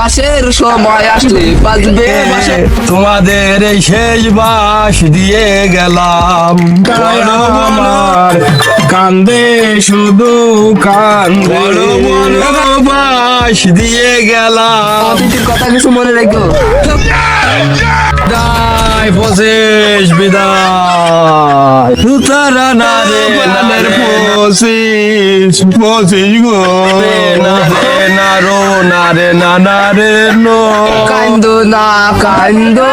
বাসের সময় আসলে বাজবে তোমাদের এই শেষ বাস দিয়ে গেলাম। বড় আমার কান্দে শুধু কান্দে। বড় বড় বাস দিয়ে গেলাম। কথা কিছু মনে রেখো। পঁচিশ বিদায় সুতারা না রে নানের পঁচিশ পঁচিশ গো না রে না রো না রে না না রে নো কান্দো না কান্দো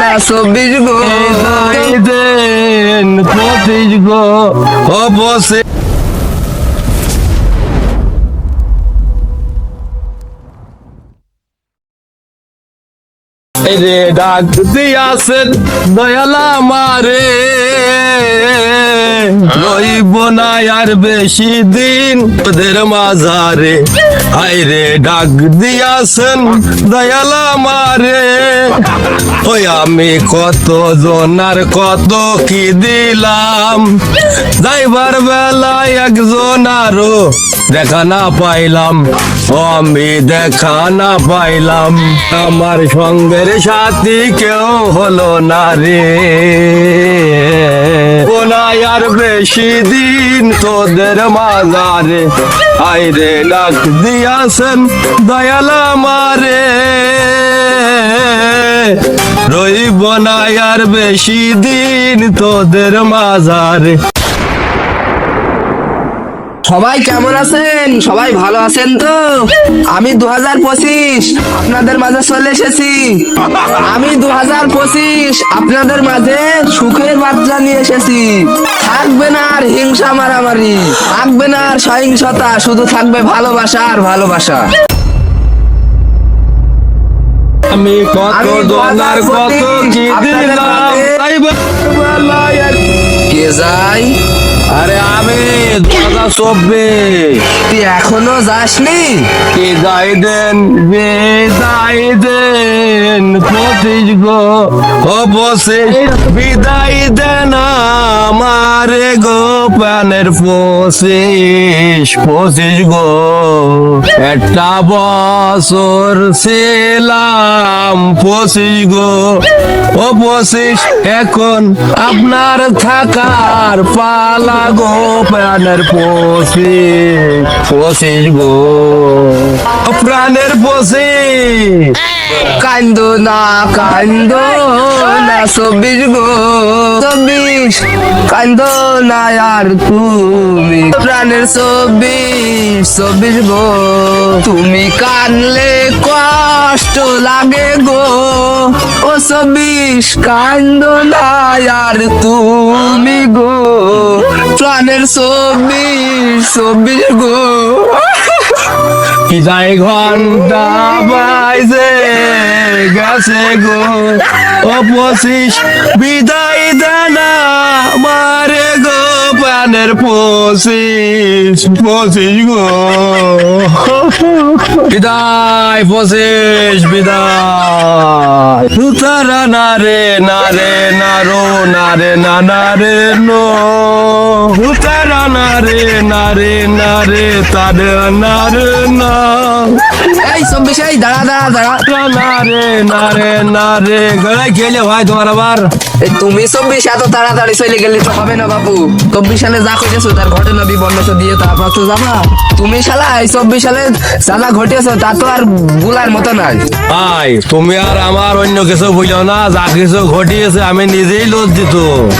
না চব্বিশ গো পঁচিশ গো ও পঁচিশ রে ডাক দিয়াছেন দয়ালা মারে রইব না আর বেশি দিন ওদের মাঝারে আই রে, ডাক দিয়াছেন দয়ালা মারে ওই আমি কত জনার, কত কি দিলাম। যাইবার বেলায় একজন আরও দেখা না পাইলাম। আমি দেখা না পাইলাম। আমার সঙ্গের সাথী কেউ হলো না রে। নাই আর বেশি দিন তোদের মাজারে। আইরে ডাক দিয়াছেন দয়ালা মারে রইব না আর বেশি দিন তোদের মাজারে। সবাই কেমন আছেন? সবাই ভালো আছেন তো? আমি দু হাজার পঁচিশ আপনাদের মাঝে চলে এসেছি। আমি দু হাজার পঁচিশ আপনাদের মাঝে সুখের বার্তা নিয়ে এসেছি। থাকবে না আর হিংসা মারামারি থাকবে না আর সহিংসতা শুধু থাকবে ভালোবাসা আর ভালোবাসা। আমি কত কত কি দিলাম কে যাই আরে আমি দাদা চব্বিশ তুই এখনও যাসনি? কে যাই দেন বে গাই দেন পঁচিশ গো ও পঁচিশ বিদায় দেন আমারে গো প্যানের পঁচিশ পঁচিশ গো। একটা বছর ছিলাম পঁচিশ গো। ও পঁচিশ, এখন আপনার থাকার পালা গো প্রাণের পঁচিশ পঁচিশ গো। প্রাণের পঁচিশ। কান্দো না কান্দো না, চব্বিশ গো। চব্বিশ। কান্দো না আর তুমি। প্রাণের চব্বিশ চব্বিশ গো। তুমি কানলে কষ্ট লাগে গো। ও চব্বিশ, কান্দো না আর তুমি গো। প্রাণের চব্বিশ চব্বিশ গো। বিদায় ঘণ্টা বাইজে গেছে গো। ও পঁচিশ, বিদায় দানা মারে গো প্রাণের পঁচিশ পঁচিশ গো বিদায় পঁচিশ বিদায় সুতারা না রে না রে না রো না সুতারা না রে না রে না রে তারে না রে না এই চব্বিশ এই দাঁড়া দাঁড়া দাঁড়া না রে না রে না রে গলায় গেলে ভাই তোমার আবার তুমি চব্বিশ এত তাড়াতাড়ি চলে গেলে তো হবে না বাবু চব্বিশ সালে যা ঘটেছো তার ঘটনা বিবর্ণ তো দিয়ে তারপর তো যাবা। তুমি শালা এই চব্বিশ সালে যা যা ঘটেছো তা তো আর ভুলার মতো নাই। ভাই তুমি আর আমার অন্য কিছু বুঝো না যা কিছু ঘটিয়েছে আমি নিজেই লজ্জিত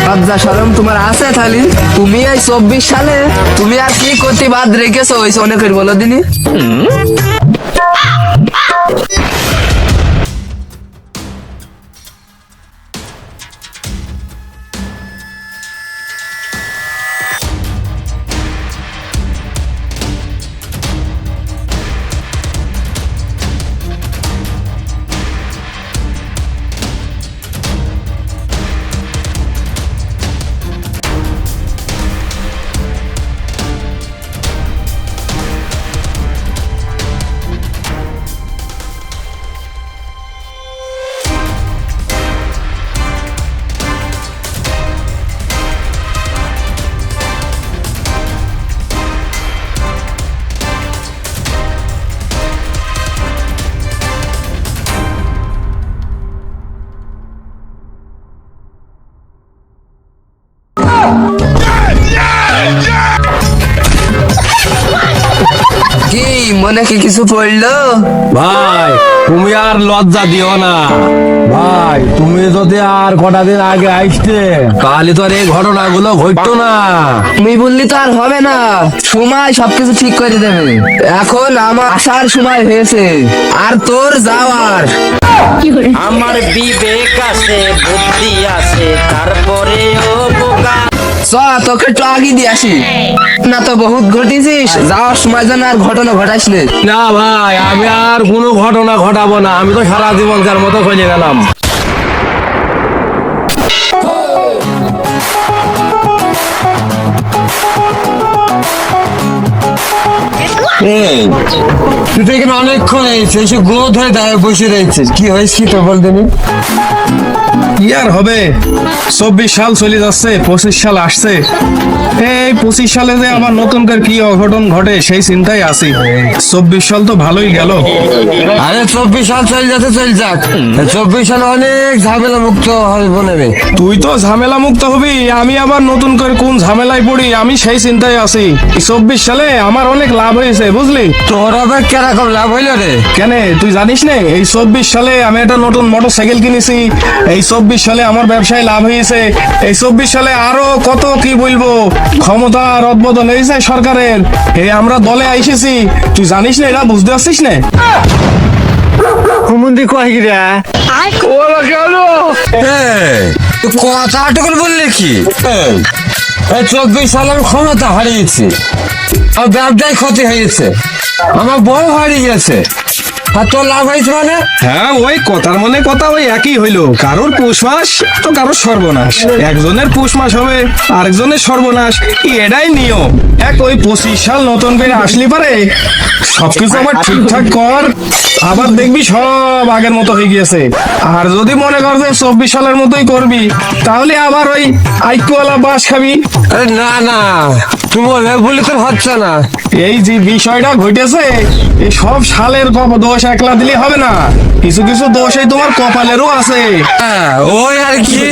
লজ্জা সরম তোমার আছে থালি তুমি এই চব্বিশ সালে তুমি আর কি করতে বাদ রেখেছো ওই অনেকের বলো দিনি। মনে কি কিছু পড়ল? ভাই তুমি আর লজ্জা দিও না। ভাই তুমি যদি আর কটা দিন আগে আসতে তাহলে তো আর এই ঘটনাগুলো ঘটতো না। তুমি বললি তো আর হবে না। সময় সবকিছু ঠিক করে দেবে। এখন আমার আসার সময় হয়েছে। আর তোর যাওয়ার। আমার বিবেক আছে বুদ্ধি আছে তারপরেও বোকা। চ তোকে আগে দিয়ে আসি। না তো বহুত ঘটিছিস যাওয়ার সময় যেন আর ঘটনা ঘটাইস না ভাই আমি আর কোনো ঘটনা ঘটাবো না আমি তো সারা জীবনকার মতো খুঁজে গেলাম। তুই তো এখানে অনেকক্ষণ হয়েছে এসে গুলো ধরে দাঁড়িয়ে বসে রয়েছিস কি হয়েছে কি তো বলতে নি কি আর হবে? চব্বিশ সাল চলে যাচ্ছে পঁচিশ সাল আসছে। এই পঁচিশ সালে যে আবার নতুন করে কি অঘটন ঘটে সেই চিন্তায় আছি। চব্বিশ সাল তো ভালোই গেল। আরে চব্বিশ সাল চলে যাচ্ছে চল যাক। চব্বিশ সালে অনেক ঝামেলা মুক্ত হবে নেবে তুই তো ঝামেলা মুক্ত হবি আমি আবার নতুন করে কোন ঝামেলায় পড়ি আমি সেই চিন্তায় আছি। চব্বিশ সালে আমার অনেক লাভ হয়েছে বুঝলি? তোর আবার কেরকম লাভ হইল রে? কেন তুই জানিস না এই চব্বিশ সালে আমি একটা নতুন মোটর সাইকেল কিনেছি এই চব্বিশ সালে আমার ব্যবসায় লাভ হয়েছে। এই চব্বিশ সালে আরও কত কি বলব? ক্ষমতা রদবদল হয়েছে সরকারের। এই আমরা দলে আইসেছি। তুই জানিস না এটা বুঝতে পারছিস না? বললি কি? চব্বিশ সালে আমি ক্ষমতা হারিয়েছি। আর ব্যবসায় ক্ষতি হয়েছে। আমার বউ হারিয়ে গেছে। আর তোর লাভ হয়েছে মানে? হ্যাঁ ওই কথার মনে কথা ওই একই হইল। কারোর পৌষ মাস তো কারোর সর্বনাশ। একজনের পৌষ মাস হবে আরেকজনের সর্বনাশ। এটাই নিয়ম। এক ওই পঁচিশ সাল নতুন করে আসলি পারে সবকিছু আবার ঠিকঠাক কর। আবার দেখবি সব আগের মতো হয়ে গিয়েছে। আর যদি মনে কর যে চব্বিশ সালের মতোই করবি তাহলে আবার ওই আইকুয়ালা বাস খাবি। আরে না না। তুমি বললে তো হচ্ছে না। এই যে বিষয়টা ঘটেছে এই সব সালের কপ- একলা দিলে হবে না। কিছু কিছু দোষ তোমার কপালেরও আছে। হ্যাঁ ওই আর কি।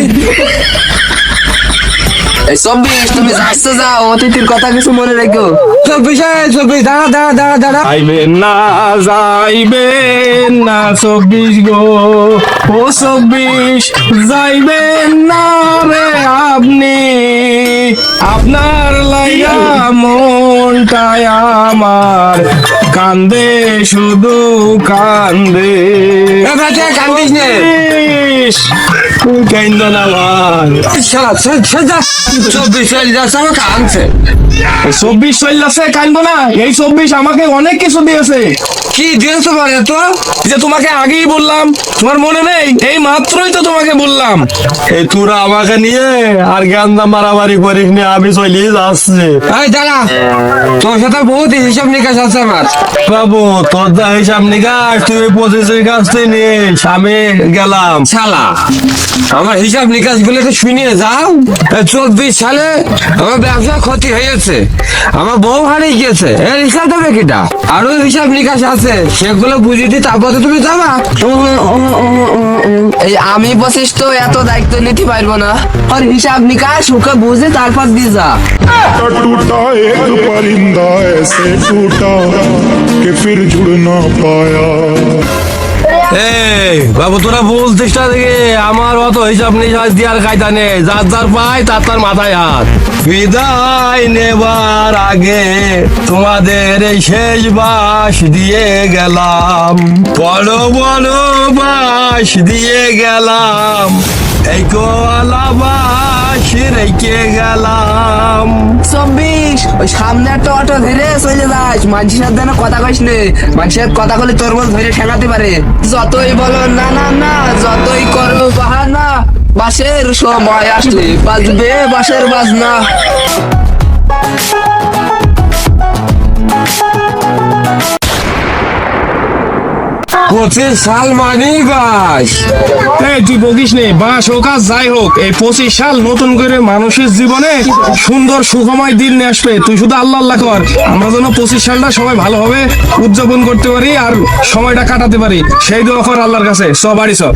এই চব্বিশ তুমি যাচ্ছে যাও অতিথির কথা কিছু মনে রেখো। চব্বিশ চব্বিশ দাঁড়া দাঁড়া দাঁড়া দাঁড়া। যাইবেন না যাইবেন না চব্বিশ গো। ও চব্বিশ যাইবেন না রে আপনি। আপনার লাইয়া মনটায় আমার। কান্দে শুধু কান্দে। কান্দিস নে। কান্দ না ভাই। চব্বিশ চব্বিশ না। এই চব্বিশ আমাকে অনেক কিছু দিয়েছে। কি দিয়েছ মানে তো? যে তোমাকে আগেই বললাম তোমার মনে নেই? এই মাত্রই তো তোমাকে বললাম। এই তোরা আমাকে নিয়ে আর গান্দা মারামারি করিস নি আমি চলে যাচ্ছি। এই দাঁড়া। তোর সাথে বহুত হিসাব নিকাশ আছে আমার। বাবু তোর যা হিসাব নিকাশ তুই পঁচিশের কাছ থেকে নিস আমি গেলাম। শালা আমার হিসাব নিকাশগুলো তো শুনিয়ে যাও। চব্বিশ সালে আমার ব্যবসা ক্ষতি হয়েছে আমার বউ হারিয়ে গিয়েছে এর হিসাব দেবে কিটা আরো হিসাব নিকাশ আছে সেগুলো বুঝিয়ে দিই তারপরে তুমি যাবা এই আমি বসিস তো এত দায়িত্ব নিতে পারবো না আর হিসাব নিকাশ ওকে বুঝে তারপর দিয়ে যা टूटा एक परिंदा ऐसे टूटा कि फिर जुड़ ना पाया এই, বাবু, তোরা বলছিস না দেখে আমার অত হিসাব নিকাশ দেওয়ার কায়দা নেই। যার যার পাই তার তার মাথায় হাত। বিদায় নেবার আগে তোমাদের এই শেষ বাস দিয়ে গেলাম। বলো বলো বাস দিয়ে গেলাম। এই কোয়ালা বাস রেখে গেলাম। চব্বিশ, ওই সামনে একটা অটো ধরে চলে যাস। মানুষের সাথে যেন কথা কইস নে। মানুষের কথা বলে তোর বল ধরে ঠেকাতে পারে। যতই বলো না না না, যতই করো বাহানা, বাসের সময় আসলে বাজবে বাসের বাজনা। পঁচিশ সাল মানেই বাস এই তুই বকিস নে বাস হোক আর যাই হোক এই পঁচিশ সাল নতুন করে মানুষের জীবনে সুন্দর সুখময় দিন নিয়ে আসবে। তুই শুধু আল্লাহ আল্লাহ কর আমরা যেন পঁচিশ সালটা সবাই ভালোভাবে উদযাপন করতে পারি আর সময়টা কাটাতে পারি। সেই দোয়া কর আল্লাহর কাছে সব বাড়ি সব